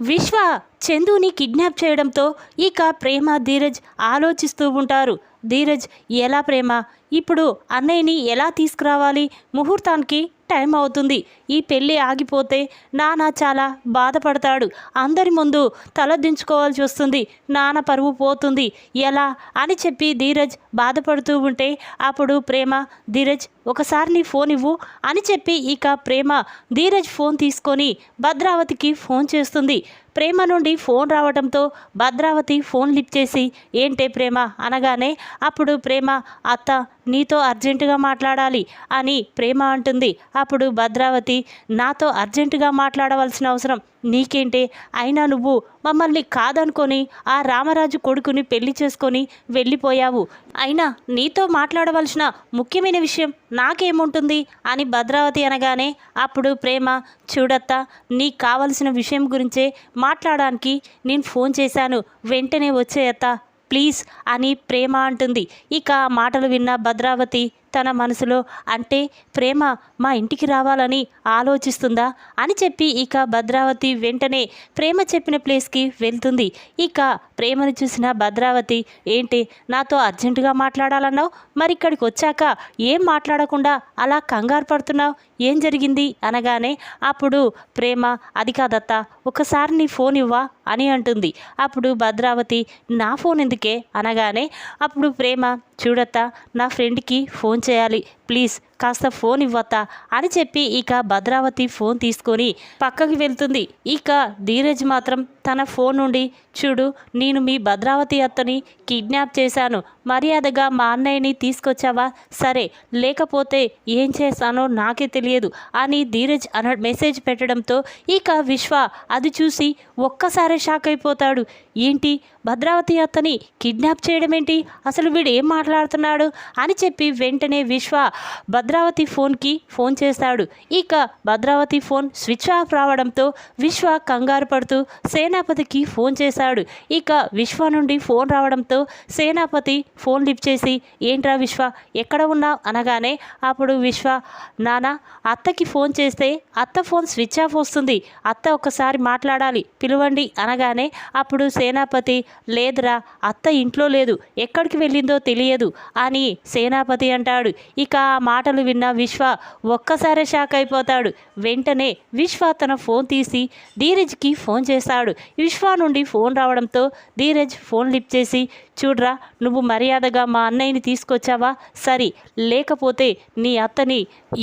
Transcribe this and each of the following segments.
విశ్వ చందుని కిడ్నాప్ చేయడంతో ఇక ప్రేమ ధీరజ్ ఆలోచిస్తూ ఉంటారు. ధీరజ్ ఎలా ప్రేమ? ఇప్పుడు అన్నయ్యని ఎలా తీసుకురావాలి? ముహూర్తానికి టైం అవుతుంది. ఈ పెళ్ళి ఆగిపోతే నాన్న చాలా బాధపడతాడు. అందరి ముందు తలదించుకోవాల్సి వస్తుంది. నాన్న పరువు పోతుంది. ఎలా? అని చెప్పి ధీరజ్ బాధపడుతూ ఉంటే అప్పుడు ప్రేమ ధీరజ్ ఒకసారి నీ ఫోన్ ఇవ్వు అని చెప్పి ఇక ప్రేమ ధీరజ్ ఫోన్ తీసుకొని భద్రావతికి ఫోన్ చేస్తుంది. ప్రేమ నుండి ఫోన్ రావడంతో భద్రావతి ఫోన్ లిఫ్ట్ చేసి ఏంటే ప్రేమ? అనగానే అప్పుడు ప్రేమ అత్త నీతో అర్జెంటుగా మాట్లాడాలి అని ప్రేమ అంటుంది. అప్పుడు భద్రావతి నాతో అర్జెంటుగా మాట్లాడవలసిన అవసరం నీకేంటే? అయినా నువ్వు మమ్మల్ని కాదనుకొని ఆ రామరాజు కొడుకుని పెళ్ళి చేసుకొని వెళ్ళిపోయావు. అయినా నీతో మాట్లాడవలసిన ముఖ్యమైన విషయం నాకేముంటుంది? అని భద్రావతి అనగానే అప్పుడు ప్రేమ చూడత్తా నీకు కావలసిన విషయం గురించే మాట్లాడడానికి నేను ఫోన్ చేశాను. వెంటనే వచ్చేయత్తా ప్లీజ్ అని ప్రేమ అంటుంది. ఇక ఆ మాటలు విన్న భద్రావతి తన మనసులో అంటే ప్రేమ మా ఇంటికి రావాలని ఆలోచిస్తుందా? అని చెప్పి ఇక భద్రావతి వెంటనే ప్రేమ చెప్పిన ప్లేస్కి వెళ్తుంది. ఇక ప్రేమను చూసిన భద్రావతి ఏంటి నాతో అర్జెంటుగా మాట్లాడాలన్నావు? మరి ఇక్కడికి వచ్చాక ఏం మాట్లాడకుండా అలా కంగారు పడుతున్నావు? ఏం జరిగింది? అనగానే అప్పుడు ప్రేమ అది కాదత్త ఒకసారి నీ ఫోన్ ఇవ్వా అని అంటుంది. అప్పుడు భద్రావతి నా ఫోన్ ఎందుకే? అనగానే అప్పుడు ప్రేమ చూడత్తా నా ఫ్రెండ్కి ఫోన్ చేయాలి ప్లీజ్. కాస్త ఫోన్ ఇవ్వతా అని చెప్పి ఇక భద్రావతి ఫోన్ తీసుకొని పక్కకి వెళ్తుంది. ఇక ధీరజ్ మాత్రం తన ఫోన్ నుండి చూడు నేను మీ భద్రావతి అత్తని కిడ్నాప్ చేశాను. మర్యాదగా మా అన్నయ్యని తీసుకొచ్చావా? సరే లేకపోతే ఏం చేశానో నాకే తెలియదు అని ధీరజ్ అన మెసేజ్ పెట్టడంతో ఇక విశ్వ అది చూసి ఒక్కసారి షాక్ అయిపోతాడు. ఏంటి? భద్రావతి అత్తని కిడ్నాప్ చేయడం ఏంటి అసలు వీడు ఏం మాట్లాడుతున్నాడు? అని చెప్పి వెంటనే విశ్వ భద్రావతి ఫోన్కి ఫోన్ చేస్తాడు. ఇక భద్రావతి ఫోన్ స్విచ్ ఆఫ్ రావడంతో విశ్వ కంగారు పడుతూ సేనాపతికి ఫోన్ చేశాడు. ఇక విశ్వ నుండి ఫోన్ రావడంతో సేనాపతి ఫోన్ లిఫ్ట్ చేసి ఏంట్రా విశ్వ ఎక్కడ ఉన్నావు? అనగానే అప్పుడు విశ్వ నానా అత్తకి ఫోన్ చేస్తే అత్త ఫోన్ స్విచ్ ఆఫ్ వస్తుంది. అత్త ఒకసారి మాట్లాడాలి పిలవండి అనగానే అప్పుడు సేనాపతి లేదురా అత్త ఇంట్లో లేదు. ఎక్కడికి వెళ్ళిందో తెలియదు అని సేనాపతి అంటాడు. ఇక ఆ మాటలు విన్న విశ్వ ఒక్కసారి షాక్ అయిపోతాడు. వెంటనే విశ్వ తన ఫోన్ తీసి ధీరజ్కి ఫోన్ చేస్తాడు. విశ్వ నుండి ఫోన్ రావడంతో ధీరజ్ ఫోన్ లిఫ్ట్ చేసి చూడ్రా నువ్వు మర్యాదగా మా అన్నయ్యని తీసుకొచ్చావా? సరి లేకపోతే నీ అత్తని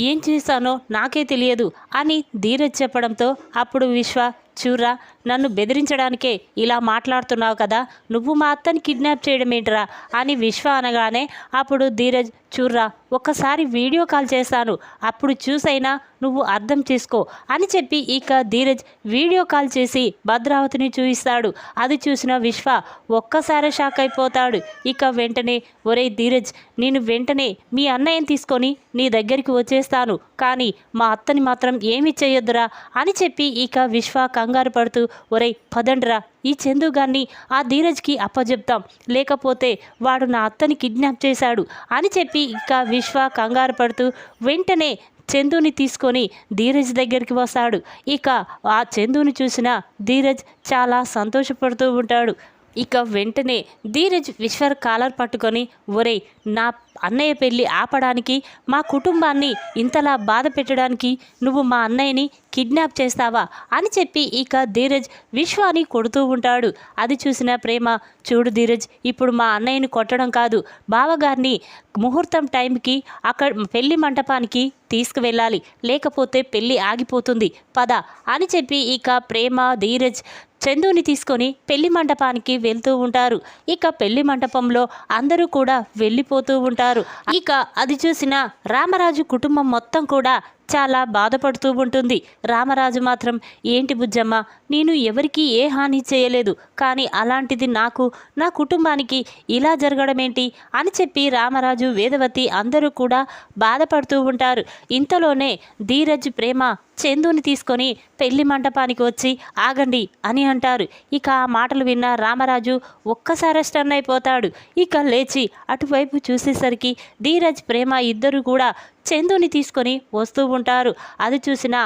ఏం చేశానో నాకే తెలియదు అని ధీరజ్ చెప్పడంతో అప్పుడు విశ్వ చూరా నన్ను బెదిరించడానికే ఇలా మాట్లాడుతున్నావు కదా నువ్వు మా అత్తని కిడ్నాప్ చేయడం ఏంట్రా అని విశ్వ అనగానే అప్పుడు ధీరజ్ చూర్రా ఒక్కసారి వీడియో కాల్ చేస్తాను అప్పుడు చూసైనా నువ్వు అర్థం చేసుకో అని చెప్పి ఇక ధీరజ్ వీడియో కాల్ చేసి భద్రావతిని చూపిస్తాడు అది చూసిన విశ్వ ఒక్కసారి షాక్ అయిపోతాడు. ఇక వెంటనే ఒరే ధీరజ్ నేను వెంటనే మీ అన్నయ్యని తీసుకొని నీ దగ్గరికి వచ్చేస్తాను. కానీ మా అత్తని మాత్రం ఏమి చేయొద్దురా అని చెప్పి ఇక విశ్వ కంగారు పడుతూ ఒరేయ్ పదండ్రా ఈ చందుగాన్ని ఆ ధీరజ్కి అప్పజెప్తాం. లేకపోతే వాడు నా అత్తని కిడ్నాప్ చేశాడు అని చెప్పి ఇక విశ్వ కంగారు పడుతూ వెంటనే చందుని తీసుకొని ధీరజ్ దగ్గరికి వస్తాడు. ఇక ఆ చందుని చూసిన ధీరజ్ చాలా సంతోషపడుతూ ఉంటాడు. ఇక వెంటనే ధీరజ్ విశ్వర్ కాలర్ పట్టుకొని ఒరే నా అన్నయ్య పెళ్ళి ఆపడానికి మా కుటుంబాన్ని ఇంతలా బాధ పెట్టడానికి నువ్వు మా అన్నయ్యని కిడ్నాప్ చేస్తావా అని చెప్పి ఇక ధీరజ్ విశ్వాని కొడుతూ ఉంటాడు. అది చూసిన ప్రేమ చూడు ధీరజ్ ఇప్పుడు మా అన్నయ్యని కొట్టడం కాదు బావగారిని ముహూర్తం టైంకి అక్కడ పెళ్ళి మంటపానికి తీసుకువెళ్ళాలి లేకపోతే పెళ్ళి ఆగిపోతుంది పద అని చెప్పి ఇక ప్రేమ ధీరజ్ చందుని తీసుకొని పెళ్ళి మంటపానికి వెళ్తూ ఉంటారు. ఇక పెళ్ళి మంటపంలో అందరూ కూడా వెళ్ళిపోతూ ఉంటారు. ఇక అది చూసిన రామరాజు కుటుంబం మొత్తం కూడా చాలా బాధపడుతూ ఉంటుంది. రామరాజు మాత్రం ఏంటి బుజ్జమ్మ నేను ఎవరికీ ఏ హాని చేయలేదు. కానీ అలాంటిది నాకు నా కుటుంబానికి ఇలా జరగడం ఏంటి అని చెప్పి రామరాజు వేదవతి అందరూ కూడా బాధపడుతూ ఉంటారు. ఇంతలోనే ధీరజ్ ప్రేమ చందుని తీసుకొని పెళ్ళి మంటపానికి వచ్చి ఆగండి అని అంటారు. ఇక ఆ మాటలు విన్న రామరాజు ఒక్కసారి స్టన్ అయిపోతాడు. ఇక లేచి అటువైపు చూసేసరికి ధీరజ్ ప్రేమ ఇద్దరు కూడా చందుని తీసుకొని వస్తూ ఉంటారు. అది చూసిన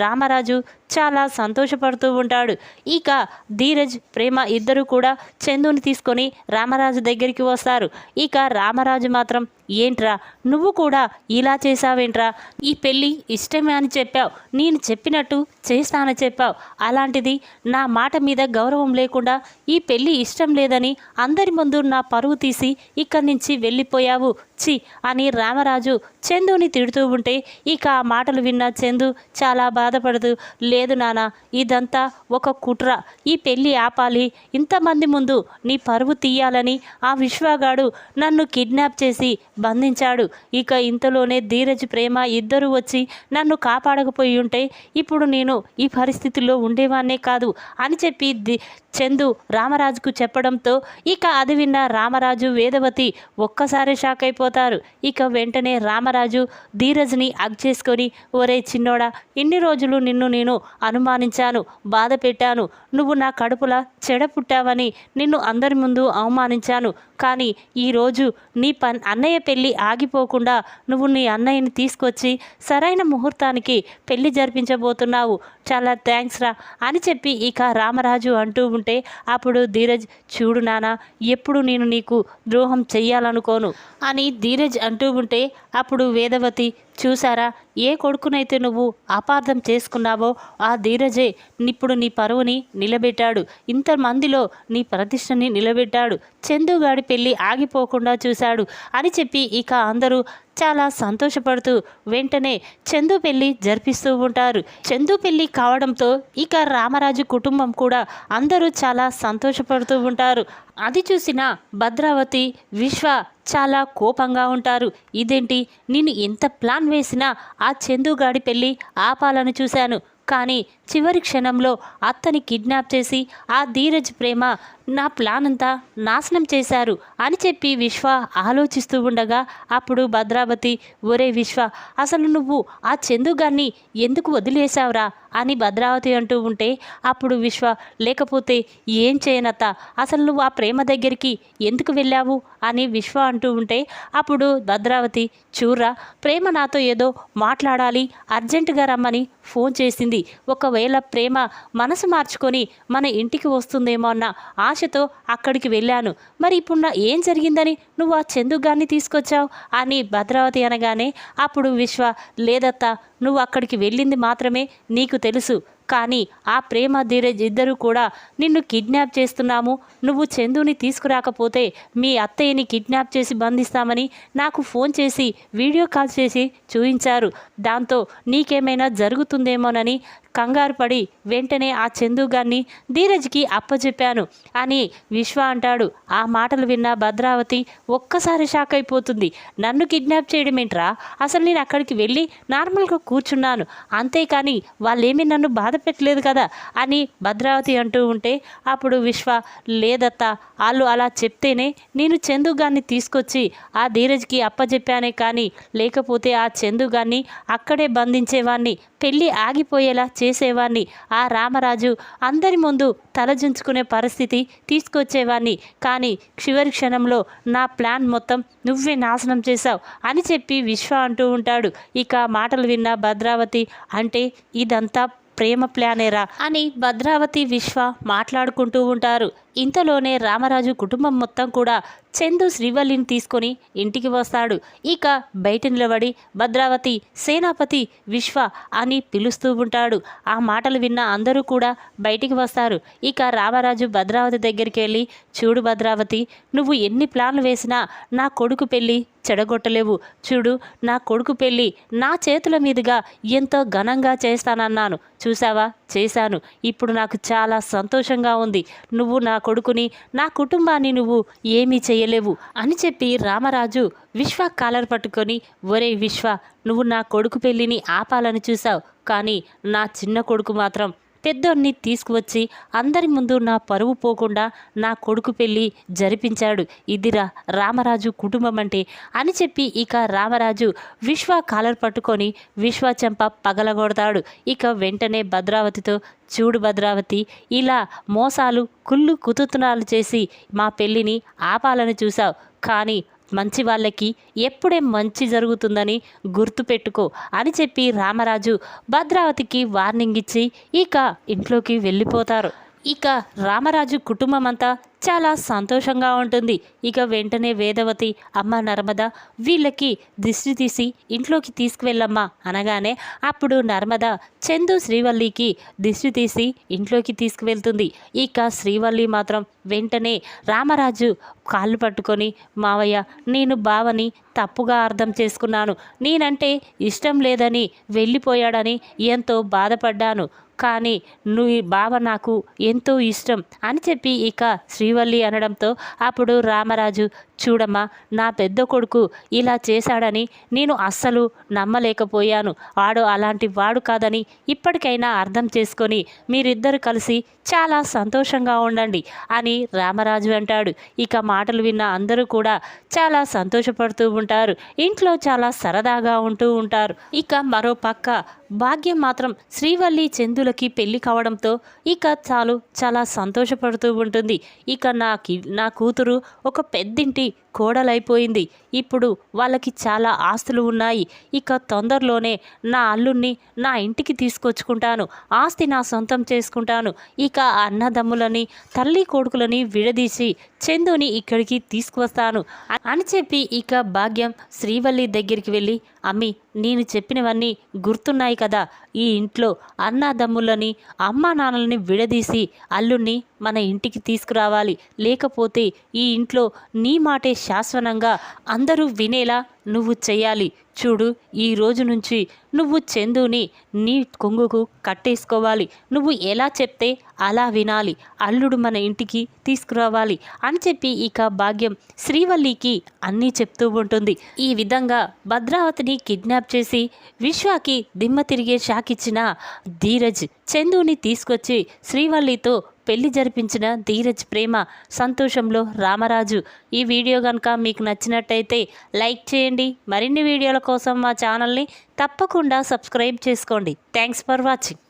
రామరాజు చాలా సంతోషపడుతూ ఉంటాడు. ఇక ధీరజ్ ప్రేమ ఇద్దరు కూడా చందుని తీసుకొని రామరాజు దగ్గరికి వస్తారు. ఇక రామరాజు మాత్రం ఏంట్రా నువ్వు కూడా ఇలా చేసావేంట్రా ఈ పెళ్ళి ఇష్టమే అని చెప్పావు. నేను చెప్పినట్టు చేస్తానని చెప్పావు. అలాంటిది నా మాట మీద గౌరవం లేకుండా ఈ పెళ్ళి ఇష్టం లేదని అందరి ముందు నా పరువు తీసి ఇక్కడి నుంచి వెళ్ళిపోయావు. చి అని రామరాజు చందుని తిడుతూ ఉంటే ఇక ఆ మాటలు విన్న చందు చాలా బాధపడుతూ లే లేదు నాన్న ఇదంతా ఒక కుట్ర. ఈ పెళ్ళి ఆపాలి. ఇంతమంది ముందు నీ పరువు తీయాలని ఆ విశ్వగాడు నన్ను కిడ్నాప్ చేసి బంధించాడు. ఇక ఇంతలోనే ధీరజ్ ప్రేమ ఇద్దరు వచ్చి నన్ను కాపాడకపోయి ఉంటే ఇప్పుడు నేను ఈ పరిస్థితుల్లో ఉండేవాన్నే కాదు అని చెప్పి ది చందు రామరాజుకు చెప్పడంతో ఇక అది విన్న రామరాజు వేదవతి ఒక్కసారి షాక్ అయిపోతారు. ఇక వెంటనే రామరాజు ధీరజ్ని అగ్ చేసుకొని ఒరే చిన్నోడా ఇన్ని రోజులు నిన్ను నేను అనుమానించాను బాధ పెట్టాను నువ్వు నా కడుపుల చెడ పుట్టావని నిన్ను అందరి ముందు అవమానించాను. కానీ ఈరోజు నీ పన్ అన్నయ్య పెళ్ళి ఆగిపోకుండా నువ్వు నీ అన్నయ్యని తీసుకొచ్చి సరైన ముహూర్తానికి పెళ్ళి జరిపించబోతున్నావు. చాలా థ్యాంక్స్ రా అని చెప్పి ఇక రామరాజు అంటూ ఉంటే అప్పుడు ధీరజ్ చూడు నానా ఎప్పుడు నేను నీకు ద్రోహం చెయ్యాలనుకోను అని ధీరజ్ అంటూ ఉంటే అప్పుడు వేదవతి చూసారా ఏ కొడుకునైతే నువ్వు అపార్థం చేసుకున్నావో ఆ ధీరజే ఇప్పుడు నీ పరువుని నిలబెట్టాడు. ఇంతమందిలో నీ ప్రతిష్టని నిలబెట్టాడు. చందుగాడి పెళ్ళి ఆగిపోకుండా చూశాడు అని చెప్పి ఇక అందరూ చాలా సంతోషపడుతూ వెంటనే చందు పెళ్ళి జరిపిస్తూ ఉంటారు. చందు పెళ్ళి కావడంతో ఇక రామరాజు కుటుంబం కూడా అందరూ చాలా సంతోషపడుతూ ఉంటారు. అది చూసిన భద్రావతి విశ్వ చాలా కోపంగా ఉంటారు. ఇదేంటి? నేను ఎంత ప్లాన్ వేసినా ఆ చందుగాడి పెళ్ళి ఆపాలని చూశాను. కానీ చివరి క్షణంలో అత్తని కిడ్నాప్ చేసి ఆ ధీరజ్ ప్రేమ నా ప్లాన్ అంతా నాశనం చేశారు అని చెప్పి విశ్వ ఆలోచిస్తూ ఉండగా అప్పుడు భద్రావతి ఒరే విశ్వ అసలు నువ్వు ఆ చందుగాన్ని ఎందుకు వదిలేశావురా? అని భద్రావతి అంటూ ఉంటే అప్పుడు విశ్వ లేకపోతే ఏం చేయనత్త? అసలు నువ్వు ఆ ప్రేమ దగ్గరికి ఎందుకు వెళ్ళావు? అని విశ్వ అంటూ ఉంటే అప్పుడు భద్రావతి చూర్రా ప్రేమ నాతో ఏదో మాట్లాడాలి అర్జెంటుగా రమ్మని ఫోన్ చేసింది. ఒకవేళ ప్రేమ మనసు మార్చుకొని మన ఇంటికి వస్తుందేమో అన్న ఆశ ఆశతో అక్కడికి వెళ్ళాను. మరి ఇప్పుడు నా ఏం జరిగిందని నువ్వు ఆ చందుగాన్ని తీసుకొచ్చావు? అని భద్రావతి అనగానే అప్పుడు విశ్వ లేదత్తా నువ్వు అక్కడికి వెళ్ళింది మాత్రమే నీకు తెలుసు. కానీ ఆ ప్రేమ ధీరజ్ ఇద్దరు కూడా నిన్ను కిడ్నాప్ చేస్తున్నాము. నువ్వు చందుని తీసుకురాకపోతే మీ అత్తయ్యని కిడ్నాప్ చేసి బంధిస్తామని నాకు ఫోన్ చేసి వీడియో కాల్ చేసి చూపించారు దాంతో నీకేమైనా జరుగుతుందేమోనని కంగారు పడి వెంటనే ఆ చందుగాన్ని ధీరజ్కి అప్పచెప్పాను అని విశ్వ అంటాడు. ఆ మాటలు విన్న భద్రావతి ఒక్కసారి షాక్ అయిపోతుంది. నన్ను కిడ్నాప్ చేయడం ఏంట్రా? అసలు నేను అక్కడికి వెళ్ళి నార్మల్గా కూర్చున్నాను. అంతేకాని వాళ్ళేమీ నన్ను బాధ పెట్టలేదు కదా? అని భద్రావతి అంటూ ఉంటే అప్పుడు విశ్వ లేదత్తా వాళ్ళు అలా చెప్తేనే నేను చందుగాన్ని తీసుకొచ్చి ఆ ధీరజ్కి అప్పచెప్పానే కానీ లేకపోతే ఆ చందుగాన్ని అక్కడే బంధించేవాణ్ణి. పెళ్ళి ఆగిపోయేలా చేసేవాణ్ణి. ఆ రామరాజు అందరి ముందు తలదించుకునే పరిస్థితి తీసుకొచ్చేవాణ్ణి. కానీ చివరి క్షణంలో నా ప్లాన్ మొత్తం నువ్వే నాశనం చేశావు అని చెప్పి విశ్వ అంటూ ఉంటాడు. ఇక మాటలు విన్న భద్రావతి అంటే ఇదంతా ప్రేమ ప్లానేరా అని భద్రావతి విశ్వ మాట్లాడుకుంటూ ఉంటారు. ఇంతలోనే రామరాజు కుటుంబం మొత్తం కూడా చందు శ్రీవల్లిని తీసుకొని ఇంటికి వస్తాడు. ఇక బయట నిలబడి భద్రావతి సేనాపతి విశ్వ అని పిలుస్తూ ఉంటాడు. ఆ మాటలు విన్న అందరూ కూడా బయటికి వస్తారు. ఇక రామరాజు భద్రావతి దగ్గరికి వెళ్ళి చూడు భద్రావతి నువ్వు ఎన్ని ప్లాన్లు వేసినా నా కొడుకు పెళ్ళి చెడగొట్టలేవు. చూడు నా కొడుకు పెళ్ళి నా చేతుల మీదుగా ఎంతో ఘనంగా చేస్తానన్నాను. చూసావా చేశాను. ఇప్పుడు నాకు చాలా సంతోషంగా ఉంది. నువ్వు నా కొడుకుని నా కుటుంబాన్ని నువ్వు ఏమీ చేయలేవు అని చెప్పి రామరాజు విశ్వ కాలర్ పట్టుకొని ఒరే విశ్వ నువ్వు నా కొడుకు పెళ్ళిని ఆపాలని చూసావు కానీ నా చిన్న కొడుకు మాత్రం పెద్దోన్ని తీసుకువచ్చి అందరి ముందు నా పరువు పోకుండా నా కొడుకు పెళ్ళి జరిపించాడు. ఇదిరా రామరాజు కుటుంబం అంటే అని చెప్పి ఇక రామరాజు విశ్వ కాలర్ పట్టుకొని విశ్వ చెంప పగలగొడతాడు. ఇక వెంటనే భద్రావతితో చూడు భద్రావతి ఇలా మోసాలు కుళ్ళు కుతుతునాలు చేసి మా పెళ్ళిని ఆపాలని చూశావు. కానీ మంచి వాళ్ళకి ఎప్పుడే మంచి జరుగుతుందని గుర్తుపెట్టుకో అని చెప్పి రామరాజు భద్రావతికి వార్నింగ్ ఇచ్చి ఇక ఇంట్లోకి వెళ్ళిపోతారు. ఇక రామరాజు కుటుంబం అంతా చాలా సంతోషంగా ఉంటుంది. ఇక వెంటనే వేదవతి అమ్మ నర్మద వీళ్ళకి దిష్టి తీసి ఇంట్లోకి తీసుకువెళ్ళమ్మా అనగానే అప్పుడు నర్మద చందు శ్రీవల్లికి దిష్టి తీసి ఇంట్లోకి తీసుకువెళ్తుంది. ఇక శ్రీవల్లి మాత్రం వెంటనే రామరాజు కాళ్ళు పట్టుకొని మావయ్య నేను బావని తప్పుగా అర్థం చేసుకున్నాను. నేనంటే ఇష్టం లేదని వెళ్ళిపోయాడని ఎంతో బాధపడ్డాను. కానీ నువ్వు బావ నాకు ఎంతో ఇష్టం అని చెప్పి ఇక శ్రీవల్లి అనడంతో అప్పుడు రామరాజు చూడమ్మా నా పెద్ద కొడుకు ఇలా చేశాడని నేను అస్సలు నమ్మలేకపోయాను. వాడు అలాంటి వాడు కాదని ఇప్పటికైనా అర్థం చేసుకొని మీరిద్దరు కలిసి చాలా సంతోషంగా ఉండండి అని రామరాజు అంటాడు. ఇక మాటలు విన్న అందరూ కూడా చాలా సంతోషపడుతూ ఉంటారు. ఇంట్లో చాలా సరదాగా ఉంటూ ఉంటారు. ఇక మరో పక్క భాగ్యం మాత్రం శ్రీవల్లి చందులకి పెళ్ళి కావడంతో ఇక చాలు చాలా సంతోషపడుతూ ఉంటుంది. ఇక నా కి- నా కూతురు ఒక పెద్దింటి కోడలైపోయింది. ఇప్పుడు వాళ్ళకి చాలా ఆస్తులు ఉన్నాయి. ఇక తొందరలోనే నా అల్లుణ్ణి నా ఇంటికి తీసుకొచ్చుకుంటాను. ఆస్తి నా సొంతం చేసుకుంటాను. ఇక అన్నదమ్ములని తల్లి కొడుకులని విడదీసి చందుని ఇక్కడికి తీసుకువస్తాను. అని చెప్పి ఇక భాగ్యం శ్రీవల్లి దగ్గరికి వెళ్ళి అమ్మి నేను చెప్పినవన్నీ గుర్తున్నాయి కదా. ఈ ఇంట్లో అన్నదమ్ములని అమ్మా నాన్నలని విడదీసి అల్లుణ్ణి మన ఇంటికి తీసుకురావాలి. లేకపోతే ఈ ఇంట్లో నీ మాటే శాశ్వతంగా అందరూ వినేలా నువ్వు చెయ్యాలి చూడు ఈ రోజు నుంచి నువ్వు చందుని నీ కొంగుకు కట్టేసుకోవాలి. నువ్వు ఎలా చెప్తే అలా వినాలి. అల్లుడు మన ఇంటికి తీసుకురావాలి అని చెప్పి ఇక భాగ్యం శ్రీవల్లికి అన్నీ చెప్తూ ఉంటుంది. ఈ విధంగా భద్రావతిని కిడ్నాప్ చేసి విశ్వాకి దిమ్మ తిరిగే షాక్ ఇచ్చిన ధీరజ్ చందుని తీసుకొచ్చి శ్రీవల్లితో పెళ్ళి జరిపించిన ధీరజ్ ప్రేమ సంతోషంలో రామరాజు. ఈ వీడియో కనుక మీకు నచ్చినట్టయితే లైక్ చేయండి. మరిన్ని వీడియోల కోసం మా ఛానల్ని తప్పకుండా సబ్స్క్రైబ్ చేసుకోండి. Thanks for watching.